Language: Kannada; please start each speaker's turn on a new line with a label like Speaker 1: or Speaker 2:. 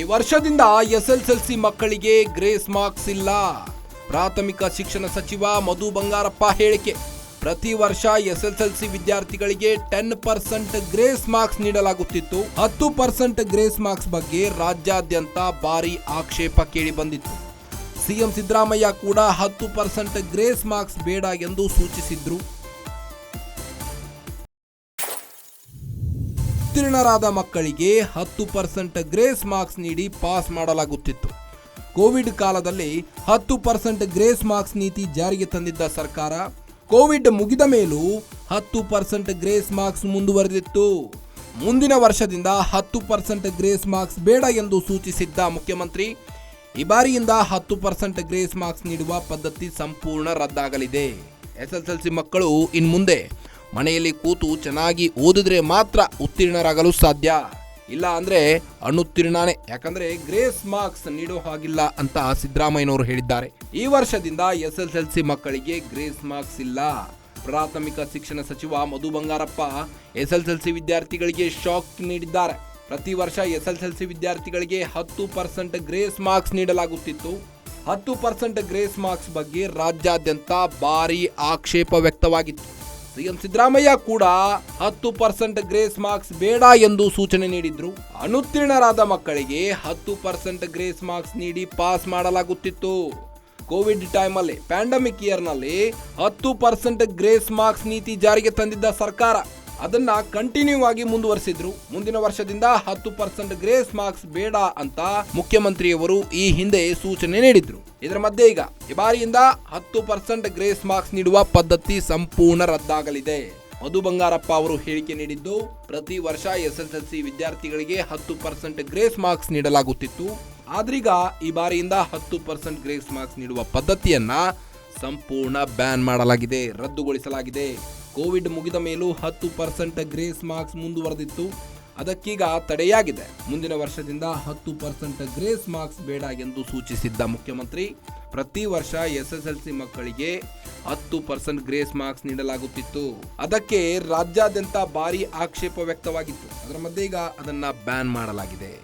Speaker 1: ಈ ವರ್ಷದಿಂದ ಎಸ್ಎಸ್ಎಲ್ಸಿ ಮಕ್ಕಳಿಗೆ ಗ್ರೇಸ್ ಮಾರ್ಕ್ಸ್ ಇಲ್ಲ. ಪ್ರಾಥಮಿಕ ಶಿಕ್ಷಣ ಸಚಿವ ಮಧು ಬಂಗಾರಪ್ಪ ಹೇಳಿಕೆ, ಪ್ರತಿ ವರ್ಷ ಎಸ್ಎಸ್ಎಲ್ಸಿ ವಿದ್ಯಾರ್ಥಿಗಳಿಗೆ ಟೆನ್ ಪರ್ಸೆಂಟ್ ಗ್ರೇಸ್ ಮಾರ್ಕ್ಸ್ ನೀಡಲಾಗುತ್ತಿತ್ತು. ಹತ್ತು ಪರ್ಸೆಂಟ್ ಗ್ರೇಸ್ ಮಾರ್ಕ್ಸ್ ಬಗ್ಗೆ ರಾಜ್ಯಾದ್ಯಂತ ಭಾರಿ ಆಕ್ಷೇಪ ಕೇಳಿ ಬಂದಿತ್ತು. ಸಿಎಂ ಸಿದ್ದರಾಮಯ್ಯ ಕೂಡ ಹತ್ತು ಪರ್ಸೆಂಟ್ ಗ್ರೇಸ್ ಮಾರ್ಕ್ಸ್ ಬೇಡ ಎಂದು ಸೂಚಿಸಿದ್ರು. ಉತ್ತೀರ್ಣರಾದ ಮಕ್ಕಳಿಗೆ ಹತ್ತು ಪರ್ಸೆಂಟ್ ಗ್ರೇಸ್ ಮಾರ್ಕ್ಸ್ ನೀಡಿ ಪಾಸ್ ಮಾಡಲಾಗುತ್ತಿತ್ತು. ಕೋವಿಡ್ ಕಾಲದಲ್ಲಿ ಹತ್ತು ಪರ್ಸೆಂಟ್ ಗ್ರೇಸ್ ಮಾರ್ಕ್ಸ್ ನೀತಿ ಜಾರಿಗೆ ತಂದಿದ್ದ ಸರ್ಕಾರ, ಕೋವಿಡ್ ಮುಗಿದ ಮೇಲೂ ಹತ್ತು ಪರ್ಸೆಂಟ್ ಗ್ರೇಸ್ ಮಾರ್ಕ್ಸ್ ಮುಂದುವರೆದಿತ್ತು. ಮುಂದಿನ ವರ್ಷದಿಂದ ಹತ್ತು ಪರ್ಸೆಂಟ್ ಗ್ರೇಸ್ ಮಾರ್ಕ್ಸ್ ಬೇಡ ಎಂದು ಸೂಚಿಸಿದ್ದ ಮುಖ್ಯಮಂತ್ರಿ, ಈ ಬಾರಿಯಿಂದ ಹತ್ತು ಪರ್ಸೆಂಟ್ ಗ್ರೇಸ್ ಮಾರ್ಕ್ಸ್ ನೀಡುವ ಪದ್ಧತಿ ಸಂಪೂರ್ಣ ರದ್ದಾಗಲಿದೆ. ಎಸ್ ಎಲ್ ಸಿ ಮಕ್ಕಳು ಇನ್ಮುಂದೆ ಮನೆಯಲ್ಲಿ ಕೂತು ಚೆನ್ನಾಗಿ ಓದಿದ್ರೆ ಮಾತ್ರ ಉತ್ತೀರ್ಣರಾಗಲು ಸಾಧ್ಯ. ಇಲ್ಲ ಅಂದ್ರೆ ಅನುತ್ತೀರ್ಣನೇ. ಯಾಕಂದ್ರೆ ಗ್ರೇಸ್ ಮಾರ್ಕ್ಸ್ ನೀಡೋ ಹಾಗಿಲ್ಲ ಅಂತ ಸಿದ್ದರಾಮಯ್ಯನವರು ಹೇಳಿದ್ದಾರೆ. ಈ ವರ್ಷದಿಂದ ಎಸ್ ಎಸ್ ಎಲ್ ಸಿ ಮಕ್ಕಳಿಗೆ ಗ್ರೇಸ್ ಮಾರ್ಕ್ಸ್ ಇಲ್ಲ. ಪ್ರಾಥಮಿಕ ಶಿಕ್ಷಣ ಸಚಿವ Madhu Bangarappa S L C ವಿದ್ಯಾರ್ಥಿಗಳಿಗೆ ಶಾಕ್ ನೀಡಿದ್ದಾರೆ. ಪ್ರತಿ ವರ್ಷ ಎಸ್ ಎಲ್ ಸಿ ವಿದ್ಯಾರ್ಥಿಗಳಿಗೆ ಹತ್ತು ಪರ್ಸೆಂಟ್ ಗ್ರೇಸ್ ಮಾರ್ಕ್ಸ್ ನೀಡಲಾಗುತ್ತಿತ್ತು. ಹತ್ತು ಪರ್ಸೆಂಟ್ ಗ್ರೇಸ್ ಮಾರ್ಕ್ಸ್ ಬಗ್ಗೆ ರಾಜ್ಯಾದ್ಯಂತ ಭಾರಿ ಆಕ್ಷೇಪ ವ್ಯಕ್ತವಾಗಿತ್ತು. ಸಿಎಂ ಸಿದ್ದರಾಮಯ್ಯ ಕೂಡ ಹತ್ತು ಪರ್ಸೆಂಟ್ ಗ್ರೇಸ್ ಮಾರ್ಕ್ಸ್ ಬೇಡ ಎಂದು ಸೂಚನೆ ನೀಡಿದ್ರು. ಅನುತ್ತೀರ್ಣರಾದ ಮಕ್ಕಳಿಗೆ ಹತ್ತು ಪರ್ಸೆಂಟ್ ಗ್ರೇಸ್ ಮಾರ್ಕ್ಸ್ ನೀಡಿ ಪಾಸ್ ಮಾಡಲಾಗುತ್ತಿತ್ತು. ಕೋವಿಡ್ ಟೈಮಲ್ಲಿ ಪ್ಯಾಂಡಮಿಕ್ ಇಯರ್ನಲ್ಲಿ ಹತ್ತು ಪರ್ಸೆಂಟ್ ಗ್ರೇಸ್ ಮಾರ್ಕ್ಸ್ ನೀತಿ ಜಾರಿಗೆ ತಂದಿದ್ದ ಸರ್ಕಾರ. ಅದನ್ನ ಕಂಟಿನ್ಯೂ ಆಗಿ ಮುಂದುವರಿಸಿದ್ರು. ಮುಂದಿನ ವರ್ಷದಿಂದ ಹತ್ತು ಪರ್ಸೆಂಟ್ ಗ್ರೇಸ್ ಮಾರ್ಕ್ಸ್ ಬೇಡ ಅಂತ ಮುಖ್ಯಮಂತ್ರಿಯವರು ಈ ಹಿಂದೆ ಸೂಚನೆ ನೀಡಿದ್ರು. ಇದರ ಮಧ್ಯೆ ಈಗ, ಈ ಬಾರಿಯಿಂದ ಹತ್ತು ಪರ್ಸೆಂಟ್ ಗ್ರೇಸ್ ಮಾರ್ಕ್ಸ್ ನೀಡುವ ಪದ್ಧತಿ ಸಂಪೂರ್ಣ ರದ್ದಾಗಲಿದೆ. ಮಧು ಬಂಗಾರಪ್ಪ ಅವರು ಹೇಳಿಕೆ ನೀಡಿದ್ದು, ಪ್ರತಿ ವರ್ಷ ಎಸ್ಎಸ್ಎಲ್ಸಿ ವಿದ್ಯಾರ್ಥಿಗಳಿಗೆ ಹತ್ತು ಪರ್ಸೆಂಟ್ ಗ್ರೇಸ್ ಮಾರ್ಕ್ಸ್ ನೀಡಲಾಗುತ್ತಿತ್ತು. ಆದ್ರೀಗ ಈ ಬಾರಿಯಿಂದ ಹತ್ತು ಪರ್ಸೆಂಟ್ ಗ್ರೇಸ್ ಮಾರ್ಕ್ಸ್ ನೀಡುವ ಪದ್ಧತಿಯನ್ನ ಸಂಪೂರ್ಣ ಬ್ಯಾನ್ ಮಾಡಲಾಗಿದೆ, ರದ್ದುಗೊಳಿಸಲಾಗಿದೆ. ಕೋವಿಡ್ ಮುಗಿದ ಮೇಲೂ ಹತ್ತು ಪರ್ಸೆಂಟ್ ಗ್ರೇಸ್ ಮಾರ್ಕ್ಸ್ ಮುಂದುವರೆದಿತ್ತು. ಅದಕ್ಕೀಗ ತಡೆಯಾಗಿದೆ. ಮುಂದಿನ ವರ್ಷದಿಂದ ಹತ್ತು ಪರ್ಸೆಂಟ್ ಗ್ರೇಸ್ ಮಾರ್ಕ್ಸ್ ಬೇಡ ಎಂದು ಸೂಚಿಸಿದ್ದ ಮುಖ್ಯಮಂತ್ರಿ, ಪ್ರತಿ ವರ್ಷ ಎಸ್ಎಸ್ಎಲ್ಸಿ ಮಕ್ಕಳಿಗೆ ಹತ್ತು ಪರ್ಸೆಂಟ್ ಗ್ರೇಸ್ ಮಾರ್ಕ್ಸ್ ನೀಡಲಾಗುತ್ತಿತ್ತು. ಅದಕ್ಕೆ ರಾಜ್ಯಾದ್ಯಂತ ಭಾರಿ ಆಕ್ಷೇಪ ವ್ಯಕ್ತವಾಗಿತ್ತು. ಅದರ ಮಧ್ಯೆ ಈಗ ಅದನ್ನ ಬ್ಯಾನ್ ಮಾಡಲಾಗಿದೆ.